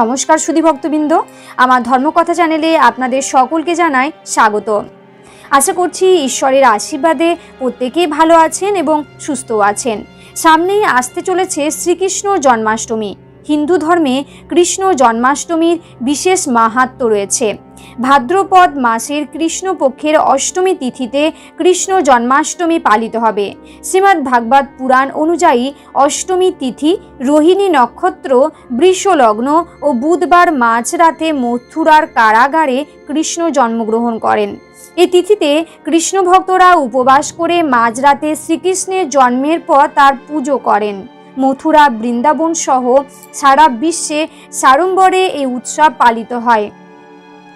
নমস্কার সুধী ভক্তবৃন্দ। আমার ধর্মকথা চ্যানেলে আপনাদের সকলকে জানাই স্বাগত। আশা করছি ঈশ্বরের আশীর্বাদে প্রত্যেকেই ভালো আছেন এবং সুস্থ আছেন। সামনেই আসতে চলেছে শ্রীকৃষ্ণ জন্মাষ্টমী। হিন্দু ধর্মে কৃষ্ণ জন্মাষ্টমীর বিশেষ মাহাত্ম্য রয়েছে। ভাদ্রপদ মাসের কৃষ্ণপক্ষের অষ্টমী তিথিতে কৃষ্ণ জন্মাষ্টমী পালিত হবে। শ্রীমদ্ ভাগবত পুরাণ অনুযায়ী অষ্টমী তিথি, রোহিণী নক্ষত্র, বৃষলগ্ন ও বুধবার মাঝরাতে মথুরার কারাগারে কৃষ্ণ জন্মগ্রহণ করেন। এ তিথিতে কৃষ্ণ ভক্তরা উপবাস করে মাঝরাতে শ্রীকৃষ্ণের জন্মের পর তার পুজো করেন। মথুরা বৃন্দাবন সহ সারা বিশ্বে সাড়ম্বরে এই উৎসব পালিত হয়।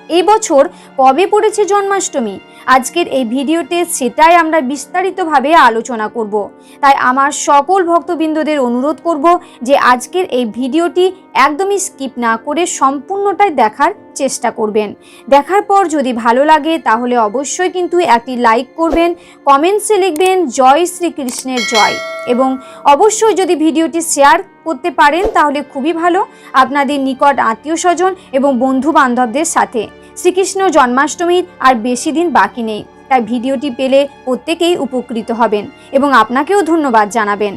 এই বছর কবে পড়েছে জন্মাষ্টমী? আজকের এই ভিডিওতে সেটাই আমরা বিস্তারিতভাবে আলোচনা করব। তাই আমার সকল ভক্তবৃন্দদের অনুরোধ করব যে আজকের এই ভিডিওটি একদমই স্কিপ না করে সম্পূর্ণটাই দেখার চেষ্টা করবেন। দেখার পর যদি ভালো লাগে তাহলে অবশ্যই কিন্তু একটি লাইক করবেন, কমেন্টসে লিখবেন, জয় শ্রীকৃষ্ণের জয় এবং অবশ্যই যদি ভিডিওটি শেয়ার করতে পারেন তাহলে খুবই ভালো। আপনাদের নিকট আত্মীয় স্বজন এবং বন্ধু বান্ধবদের সাথে। শ্রীকৃষ্ণ জন্মাষ্টমীর আর বেশি দিন বাকি নেই। তাই ভিডিওটি পেলে প্রত্যেকেই উপকৃত হবেন এবং আপনাকেও ধন্যবাদ জানাবেন।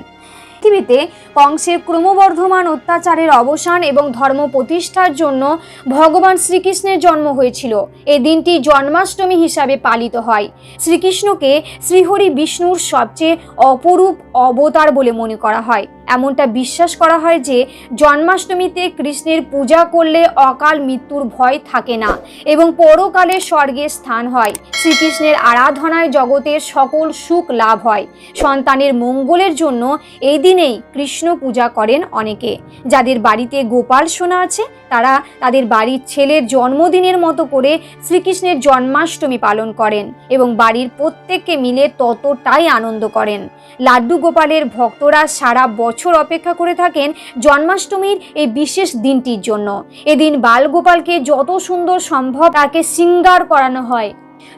পৃথিবীতে কংসের ক্রমবর্ধমান অত্যাচারের অবসান এবং ধর্ম প্রতিষ্ঠার জন্য ভগবান শ্রীকৃষ্ণের জন্ম হয়েছিল। এই দিনটি জন্মাষ্টমী হিসাবে পালিত হয়। শ্রীকৃষ্ণকে শ্রীহরি বিষ্ণুর সবচেয়ে অপরূপ অবতার বলে মনে করা হয়। এমনটা বিশ্বাস করা হয় যে, জন্মাষ্টমীতে কৃষ্ণের পূজা করলে অকাল মৃত্যুর ভয় থাকে না এবং পরকালে স্বর্গে স্থান হয়। শ্রীকৃষ্ণের আরাধনায় জগতের সকল সুখ লাভ হয়। সন্তানের মঙ্গলের জন্য এই দিনেই কৃষ্ণ পূজা করেন অনেকে। যাদের বাড়িতে গোপাল সোনা আছে, তারা তাদের বাড়ির ছেলের জন্মদিনের মতো করে শ্রীকৃষ্ণের জন্মাষ্টমী পালন করেন এবং বাড়ির প্রত্যেককে মিলে ততটাই আনন্দ করেন। লাড্ডু গোপালের ভক্তরা সারা বছর অপেক্ষা করে থাকেন জন্মাষ্টমীর এই বিশেষ দিনটির জন্য। এদিন বালগোপালকে যত সুন্দর সম্ভব তাকে শৃঙ্গার করানো হয়।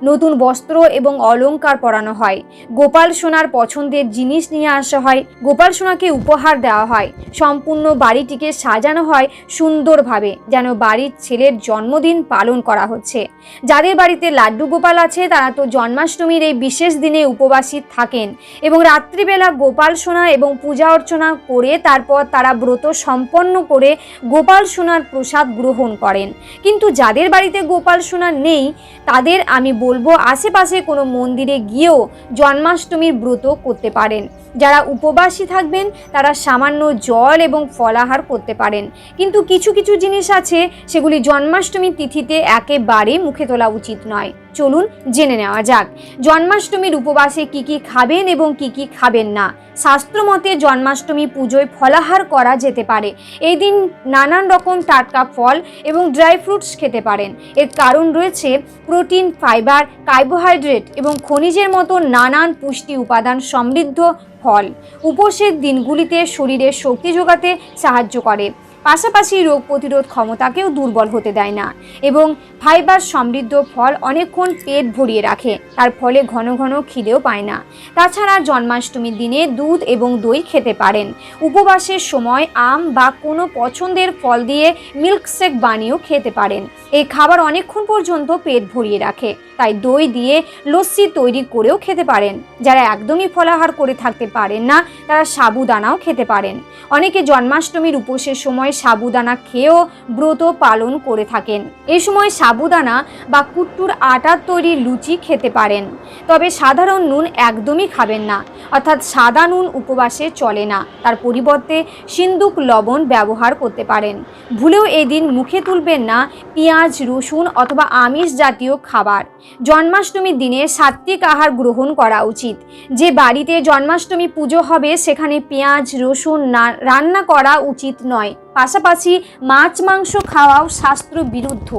নতুন বস্ত্র এবং অলংকার পরানো হয়। গোপাল সোনার পছন্দের জিনিস নিয়ে আসা হয়। গোপাল সোনাকে উপহার দেওয়া হয়। সম্পূর্ণ বাড়িটিকে সাজানো হয় সুন্দরভাবে, যেন বাড়ির ছেলের জন্মদিন পালন করা হচ্ছে। যাদের বাড়িতে লাড্ডু গোপাল আছে, তারা তো জন্মাষ্টমীর এই বিশেষ দিনে উপবাসী থাকেন এবং রাত্রিবেলা গোপাল সোনা এবং পূজা অর্চনা করে তারপর তারা ব্রত সম্পন্ন করে গোপাল সোনার প্রসাদ গ্রহণ করেন। কিন্তু যাদের বাড়িতে গোপাল সোনা নেই, তাদের আমি বলব আশেপাশে কোনো মন্দিরে গিয়েও জন্মাষ্টমীর ব্রত করতে পারেন। যারা উপবাসী থাকবেন, তারা সামান্য জল এবং ফলাহার করতে পারেন। কিন্তু কিছু কিছু জিনিস আছে, সেগুলি জন্মাষ্টমী তিথিতে একেবারে মুখে তোলা উচিত নয়। চলুন জেনে নেওয়া যাক। জন্মাষ্টমীর উপবাসে কি কি খাবেন এবং কি কি খাবেন না? শাস্ত্রমতে জন্মাষ্টমী পুজোয় ফলাহার করা যেতে পারে। এই দিন নানান রকম টাটকা ফল এবং ড্রাই ফ্রুটস খেতে পারেন। এর কারণ রয়েছে প্রোটিন, ফাইবার, কার্বোহাইড্রেট এবং খনিজের মতো নানান পুষ্টি উপাদান সমৃদ্ধ ফল। উপোসের দিনগুলিতে শরীরের শক্তি জোগাতে সাহায্য করে। পাশাপাশি রোগ প্রতিরোধ ক্ষমতাকেও দুর্বল হতে দেয় না এবং ফাইবার সমৃদ্ধ ফল অনেকক্ষণ পেট ভরিয়ে রাখে। তার ফলে ঘন ঘন খিদেও পায় না। তাছাড়া জন্মাষ্টমীর দিনে দুধ এবং দই খেতে পারেন। উপবাসের সময় আম বা কোনো পছন্দের ফল দিয়ে মিল্কশেক বানিয়েও খেতে পারেন। এই খাবার অনেকক্ষণ পর্যন্ত পেট ভরিয়ে রাখে। তাই দই দিয়ে লস্যি তৈরি করেও খেতে পারেন। যারা একদমই ফলাহার করে থাকতে পারেন না, তারা সাবুদানাও খেতে পারেন। অনেকে জন্মাষ্টমীর উপোসের সময় সাবুদানা খেয়েও ব্রত পালন করে থাকেন। এ সময় সাবুদানা বা কুট্টুর আটার তৈরি লুচি খেতে পারেন। তবে সাধারণ নুন একদমই খাবেন না, অর্থাৎ সাদা নুন উপবাসে চলে না। তার পরিবর্তে সিন্দুক লবণ ব্যবহার করতে পারেন। ভুলেও এদিন মুখে তুলবেন না পেঁয়াজ, রসুন অথবা আমিষ জাতীয় খাবার। জন্মাষ্টমীর দিনে সাত্ত্বিক আহার গ্রহণ করা উচিত। যে বাড়িতে জন্মাষ্টমী পুজো হবে, সেখানে পেঁয়াজ, রসুন না রান্না করা উচিত নয়। পাশাপাশি মাছ, মাংস খাওয়াও শাস্ত্র বিরুদ্ধ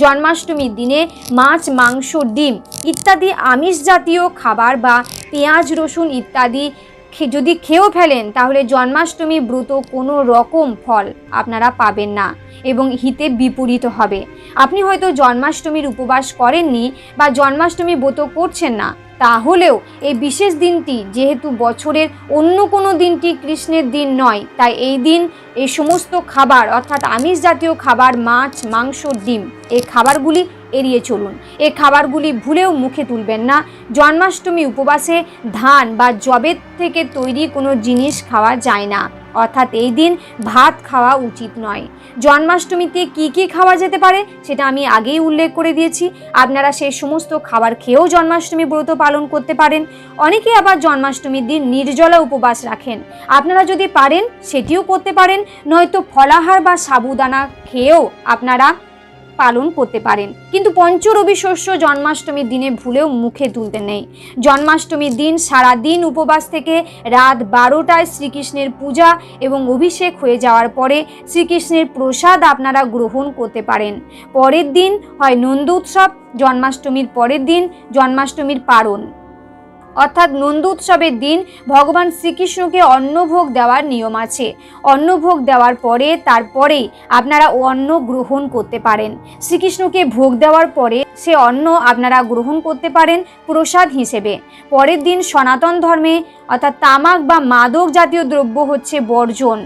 জন্মাষ্টমীর দিনে মাছ, মাংস, ডিম ইত্যাদি আমিষ জাতীয় খাবার বা পেঁয়াজ, রসুন ইত্যাদি যদি খেয়েও ফেলেন, তাহলে জন্মাষ্টমী ব্রত কোনো রকম ফল আপনারা পাবেন না এবং হিতে বিপরীত হবে। আপনি হয়তো জন্মাষ্টমীর উপবাস করেননি বা জন্মাষ্টমী ব্রত করছেন না, তাহলেও এই বিশেষ দিনটি যেহেতু বছরের অন্য কোনো দিনটি কৃষ্ণের দিন নয়, তাই এই দিন এই সমস্ত খাবার, অর্থাৎ আমিষ জাতীয় খাবার, মাছ, মাংস, ডিম, এই খাবারগুলি এড়িয়ে চলুন। এ খাবারগুলি ভুলেও মুখে তুলবেন না। জন্মাষ্টমী উপবাসে ধান বা জবের থেকে তৈরি কোনো জিনিস খাওয়া যায় না। অর্থাৎ এই দিন ভাত খাওয়া উচিত নয়। জন্মাষ্টমীতে কি কি খাওয়া যেতে পারে সেটা আমি আগেই উল্লেখ করে দিয়েছি। আপনারা সেই সমস্ত খাবার খেয়েও জন্মাষ্টমী ব্রত পালন করতে পারেন। অনেকে আবার জন্মাষ্টমীর দিন নির্জলা উপবাস রাখেন। আপনারা যদি পারেন সেটিও করতে পারেন। নয়তো ফলাহার বা সাবুদানা খেয়েও আপনারা পালন করতে পারেন। কিন্তু পঞ্চরবি শস্য জন্মাষ্টমীর দিনে ভুলেও মুখে তুলতে নেই। জন্মাষ্টমীর দিন সারা দিন উপবাস থেকে রাত বারোটায় শ্রীকৃষ্ণের পূজা এবং অভিষেক হয়ে যাওয়ার পরে শ্রীকৃষ্ণের প্রসাদ আপনারা গ্রহণ করতে পারেন। পরের দিন হয় নন্দ উৎসব, জন্মাষ্টমীর পরের দিন জন্মাষ্টমীর পারণ। অর্থাৎ নন্দ উৎসবের দিন ভগবান শ্রীকৃষ্ণকে অন্নভোগ দেওয়ার নিয়ম আছে। অন্নভোগ দেওয়ার পরে তারপরে আপনারা অন্ন গ্রহণ করতে পারেন। শ্রীকৃষ্ণকে ভোগ দেওয়ার পরে সে অন্ন আপনারা গ্রহণ করতে পারেন প্রসাদ হিসেবে। পরের দিন সনাতন ধর্মে অর্থাৎ তামাক বা মাদক জাতীয় দ্রব্য হচ্ছে বর্জন।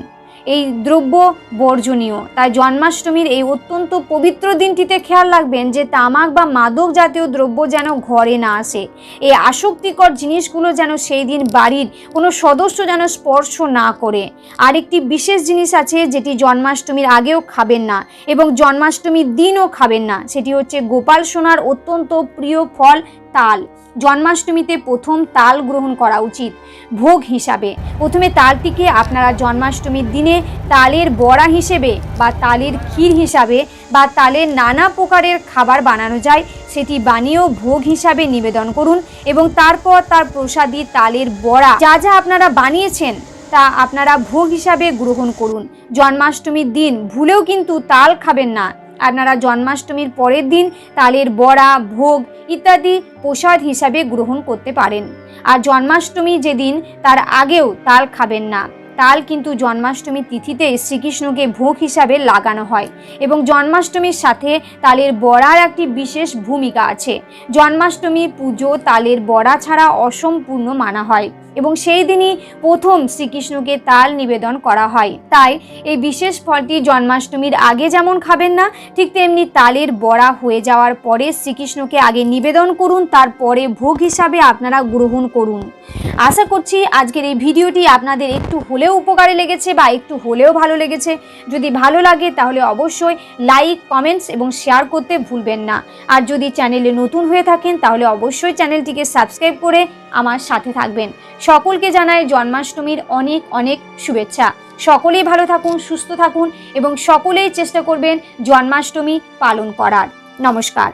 এই দ্রব্য বর্জনীয়। তাই জন্মাষ্টমীর এই অত্যন্ত পবিত্র দিনটিতে খেয়াল রাখবেন যে তামাক বা মাদক জাতীয় দ্রব্য যেন ঘরে না আসে। এই আসক্তিকর জিনিসগুলো যেন সেই দিন বাড়ির কোনো সদস্য যেন স্পর্শ না করে। আরেকটি বিশেষ জিনিস আছে যেটি জন্মাষ্টমীর আগেও খাবেন না এবং জন্মাষ্টমীর দিনও খাবেন না। সেটি হচ্ছে গোপাল সোনার অত্যন্ত প্রিয় ফল তাল। জন্মাষ্টমীতে প্রথম তাল গ্রহণ করা উচিত, ভোগ হিসাবে। প্রথমে তালটিকে আপনারা জন্মাষ্টমীর দিনে তালের বড়া হিসেবে বা তালের ক্ষীর হিসাবে বা তালের নানা প্রকারের খাবার বানানো যায়, সেটি বানিয়েও ভোগ হিসাবে নিবেদন করুন এবং তারপর তার প্রসাদী তালের বড়া। যা যা আপনারা বানিয়েছেন, তা আপনারা ভোগ হিসাবে গ্রহণ করুন। জন্মাষ্টমীর দিন ভুলেও কিন্তু তাল খাবেন না। আপনারা জন্মাষ্টমীর পরের দিন তালের বড়া, ভোগ ইত্যাদি প্রসাদ হিসাবে গ্রহণ করতে পারেন। আর জন্মাষ্টমী যেদিন, তার আগেও তাল খাবেন না। তাল কিন্তু জন্মাষ্টমী তিথিতে শ্রীকৃষ্ণকে ভোগ হিসাবে লাগানো হয় এবং জন্মাষ্টমীর সাথে তালের বড়ার একটি বিশেষ ভূমিকা আছে। জন্মাষ্টমী পুজো তালের বড়া ছাড়া অসম্পূর্ণ মানা হয় এবং সেই দিনই প্রথম শ্রীকৃষ্ণকে তাল নিবেদন করা হয়। তাই এই বিশেষ ফলটি জন্মাষ্টমীর আগে যেমন খাবেন না, ঠিক তেমনি তালের বড়া হয়ে যাওয়ার পরে শ্রীকৃষ্ণকে আগে নিবেদন করুন, তারপরে ভোগ হিসাবে আপনারা গ্রহণ করুন। আশা করছি আজকের এই ভিডিওটি আপনাদের একটু হলেও উপকারে লেগেছে বা একটু হলেও ভালো লেগেছে। যদি ভালো লাগে তাহলে অবশ্যই লাইক কমেন্টস এবং শেয়ার করতে ভুলবেন না। আর যদি চ্যানেলে নতুন হয়ে থাকেন তাহলে অবশ্যই চ্যানেলটিকে সাবস্ক্রাইব করে আমার সাথে থাকবেন। সকলকে জানাই জন্মাষ্টমীর অনেক অনেক শুভেচ্ছা। সকলেই ভালো থাকুন, সুস্থ থাকুন এবং সকলেই চেষ্টা করবেন জন্মাষ্টমী পালন করার। নমস্কার।